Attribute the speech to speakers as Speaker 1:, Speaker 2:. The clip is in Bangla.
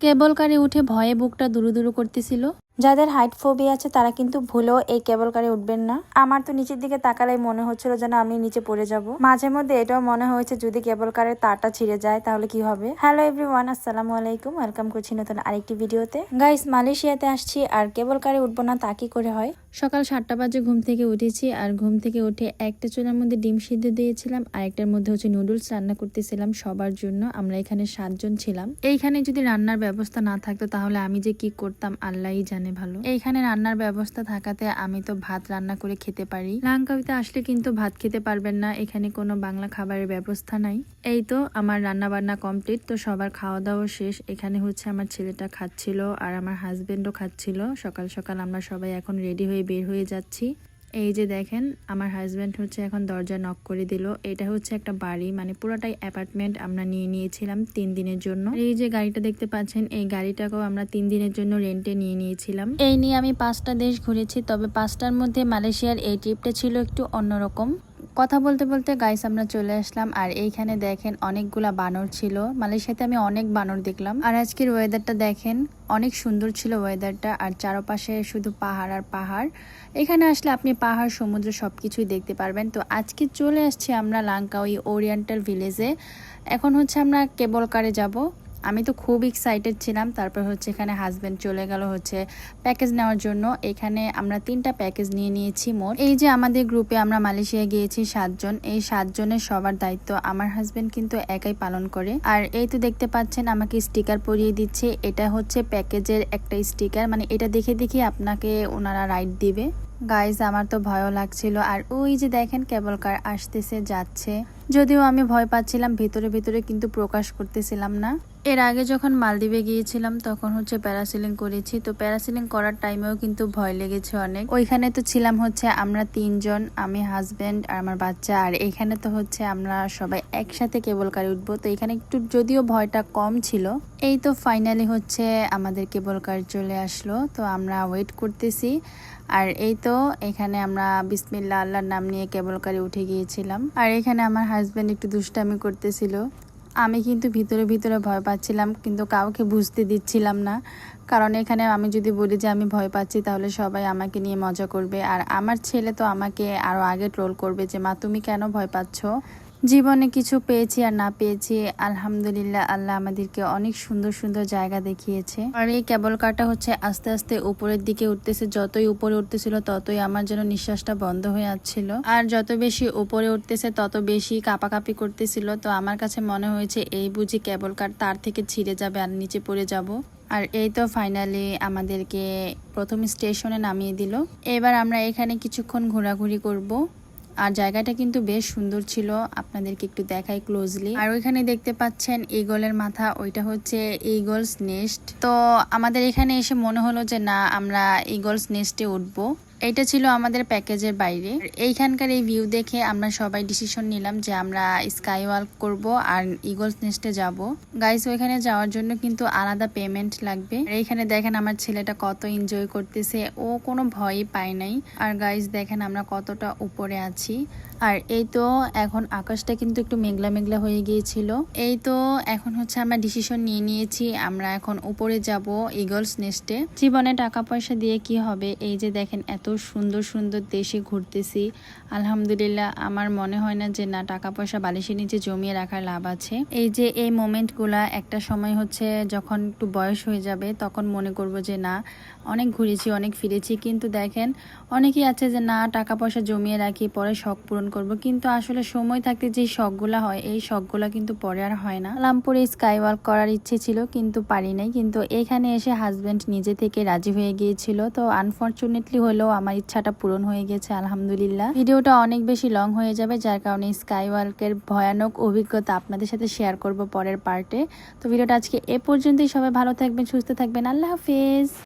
Speaker 1: কেবল কারে উঠে ভয়ে বুকটা দুরুদুরু দুরু করতেছিল। যাদের হাইট ফোবি আছে, তারা কিন্তু ভুলেও এই কেবল কারে উঠবেন না। আমার তো নিচের দিকে তাকালেই মনে হচ্ছিল যেন আমি নিচে পড়ে যাব। মাঝে মধ্যে এটাও মনে হয়েছে, যদি কেবল কারের তারটা ছিঁড়ে যায়, তাহলে কি হবে? হ্যালো এভরিওয়ান আসসালামু আলাইকুম। ওয়েলকাম করছি নতুন আরেকটি ভিডিওতে গাইস মালয়েশিয়াতে আসছি, আর কেবল কারে উঠবো না, তা কি করে হয়? সকাল সাতটা বাজে ঘুম থেকে উঠেছি, আর ঘুম থেকে উঠে একটা চুলার মধ্যে ডিম সিদ্ধ দিয়েছিলাম, আর একটার মধ্যে হচ্ছে নুডলস রান্না করতেছিলাম সবার জন্য। আমরা এখানে সাতজন ছিলাম। এইখানে যদি রান্নার ব্যবস্থা না থাকতো, তাহলে আমি যে কি করতাম, আল্লাহই জানে। ভালো? এইখানে রান্নার ব্যবস্থা থাকাতে আমি তো ভাত রান্না করে খেতে পারি। লাঙ্কাবিতে আসলে কিন্তু ভাত খেতে পারবেন না, এখানে কোনো বাংলা খাবারের ব্যবস্থা নাই। এই তো আমার রান্না বান্না কমপ্লিট, তো সবার খাওয়া দাওয়া শেষ। এখানে হচ্ছে আমার ছেলেটা খাচ্ছিল আর আমার হাজবেন্ডও খাচ্ছিল। সকাল সকাল আমরা সবাই এখন রেডি হয়ে বের হয়ে যাচ্ছি। এই যে দেখেন, আমার হাজব্যান্ড হচ্ছে এখন দরজা নক করে দিল। এটা হচ্ছে একটা বাড়ি মানে পুরোটাই অ্যাপার্টমেন্ট আমরা নিয়ে নিয়েছিলাম তিন দিনের জন্য। এই যে গাড়িটা দেখতে পাচ্ছেন, এই গাড়িটাকেও আমরা তিন দিনের জন্য রেন্টে নিয়ে নিয়েছিলাম। এই নিয়ে আমি পাঁচটা দেশ ঘুরেছি, তবে পাঁচটার মধ্যে মালয়েশিয়ার এই ট্রিপটা ছিল একটু অন্যরকম। কথা বলতে বলতে গাইস আমরা চলে আসলাম। আর এইখানে দেখেন অনেকগুলা বানর ছিল। মালয়েশিয়াতে আমি অনেক বানর দেখলাম। আর আজকের ওয়েদারটা দেখেন, অনেক সুন্দর ছিল ওয়েদারটা আর চারপাশে শুধু পাহাড় আর পাহাড়। এখানে আসলে আপনি পাহাড়, সমুদ্র সব কিছুই দেখতে পারবেন। তো আজকে চলে আসছি আমরা লাঙ্কা ওই ওরিয়েন্টাল ভিলেজে। এখন হচ্ছে আমরা কেবল কারে যাব। আমি তো খুব এক্সাইটেড ছিলাম। তারপর হচ্ছে এখানে হাজবেন্ড চলে গেল হচ্ছে প্যাকেজ নেওয়ার জন্য। এখানে আমরা তিনটা প্যাকেজ নিয়ে নিয়েছি মোট। এই যে আমাদের গ্রুপে আমরা মালয়েশিয়া গিয়েছি সাতজন। এই সাতজনের সবার দায়িত্ব আমার হাজব্যান্ড কিন্তু একাই পালন করে। আর এই তো দেখতে পাচ্ছেন আমাকে স্টিকার পরিয়ে দিচ্ছে। এটা হচ্ছে প্যাকেজের একটা স্টিকার মানে এটা দেখে দেখে আপনাকে ওনারা রাইড দিবে। গাইজ আমার তো ভয়ও লাগছিল। আর ওই যে দেখেন কেবল কার আসতেছে, যাচ্ছে। যদিও আমি ভয় পাচ্ছিলাম, ভিতরে ভিতরে কিন্তু প্রকাশ করতেছিলাম না। এর আগে যখন মালদ্বীপে গিয়েছিলাম, তখন হচ্ছে প্যারাসিলিং করেছি। তো প্যারাসিলিং করার টাইমেও কিন্তু ভয় লেগেছে অনেক। ওইখানে তো ছিলাম হচ্ছে আমরা তিনজন, আমি হাজবেন্ড আর আমার বাচ্চা। আর এখানে তো হচ্ছে আমরা সবাই একসাথে কেবল কারে উঠবো। তো এখানে একটু যদিও ভয়টা কম ছিল, এই তো ফাইনালি হচ্ছে আমাদের কেবল কার চলে আসলো। তো আমরা ওয়েট করতেছি। আর এই তো এখানে আমরা বিসমিল্লা আল্লাহর নাম নিয়ে কেবল কারে উঠে গিয়েছিলাম। আর এখানে আমার হাজবেন্ড একটু দুষ্টামি করতেছিল। আমি কিন্তু ভিতরে ভিতরে ভয় পাচ্ছিলাম, কিন্তু কাউকে বুঝতে দিচ্ছিলাম না। কারণ এখানে আমি যদি বলি যে আমি ভয় পাচ্ছি, তাহলে সবাই আমাকে নিয়ে মজা করবে। আর আমার ছেলে তো আমাকে আরও আগে ট্রোল করবে যে, মা, তুমি কেন ভয় পাচ্ছ? জীবনে কিছু পেয়েছি আর না পেয়েছি, আলহামদুলিল্লাহ আল্লাহ আমাদেরকে অনেক সুন্দর সুন্দর জায়গা দেখিয়েছে। আর এই কেবল কারটা হচ্ছে আস্তে আস্তে উপরের দিকে উঠতেছে, যতই উপরে উঠতেছিল ততই আমার যেন নিঃশ্বাসটা বন্ধ হয়ে যাচ্ছিল। আর যত বেশি উপরে উঠতেছে, তত বেশি কাপাকাপি করতেছিল। তো আমার কাছে মনে হয়েছে, এই বুঝি কেবল কার তার থেকে ছিঁড়ে যাবে আর নিচে পড়ে যাব। আর এই তো ফাইনালি আমাদেরকে প্রথম স্টেশনে নামিয়ে দিল। এবার আমরা এখানে কিছুক্ষণ ঘোরাঘুরি করব। আর জায়গাটা কিন্তু বেশ সুন্দর ছিল। আপনাদেরকে একটু দেখাই ক্লোজলি আর ওইখানে দেখতে পাচ্ছেন ইগলের মাথা, ওইটা হচ্ছে ইগলস নেস্ট তো আমাদের এখানে এসে মনে হলো যে, না, আমরা ইগলস নেস্টে উঠবো। এটা ছিল আমাদের প্যাকেজের বাইরে। এইখানকার এই ভিউ দেখে আমরা সবাই ডিসিশন নিলাম যে আমরা স্কাই ওয়াক করব আর ইগলস নেস্টে যাব। গাইস ওইখানে যাওয়ার জন্য কিন্তু আলাদা পেমেন্ট লাগবে। এইখানে দেখেন আমার ছেলেটা কত এনজয় করতেছে, ও কোনো ভয়ই পায় নাই। আর গাইস দেখেন আমরা কতটা উপরে আছি। আর এই তো এখন আকাশটা কিন্তু একটু মেঘলা মেঘলা হয়ে গিয়েছিল। এই তো এখন হচ্ছে আমরা ডিসিশন নিয়ে নিয়েছি, আমরা এখন উপরে যাব ইগলস নেস্টে জীবনে টাকা পয়সা দিয়ে কি হবে? এই যে দেখেন এত সুন্দর সুন্দর দেশে ঘুরতেছি। আলহামদুলিল্লাহ আমার মনে হয় না যে না, টাকা পয়সা বালিশের নিচে জমিয়ে রাখার লাভ আছে। এই যে এই মোমেন্টগুলা একটা সময় হচ্ছে যখন একটু বয়স হয়ে যাবে, তখন মনে করব যে না, অনেক ঘুরেছি, অনেক ফিরেছি। কিন্তু দেখেন অনেকেই আছে যে না, টাকা পয়সা জমিয়ে রাখি, পরে শখ পূরণ করব। কিন্তু আসলে সময় থাকতে যে শখগুলা হয়, এই শখগুলা কিন্তু পরে আর হয় না। লামপুরে স্কাই ওয়াক করার ইচ্ছে ছিল, কিন্তু পারি নাই। কিন্তু এখানে এসে হাজবেন্ড নিজে থেকে রাজি হয়ে গিয়েছিল। তো আনফর্চুনেটলি হলেও আমার ইচ্ছাটা পূরণ হয়ে গেছে, আলহামদুলিল্লাহ। ভিডিওটা অনেক বেশি লং হয়ে যাবে, যার কারণে স্কাই ওয়ার্কের ভয়ানক অভিজ্ঞতা আপনাদের সাথে শেয়ার করব পরের পার্টে তো ভিডিওটা আজকে এ পর্যন্তই। সবাই ভালো থাকবেন, সুস্থ থাকবেন। আল্লাহ হাফিজ।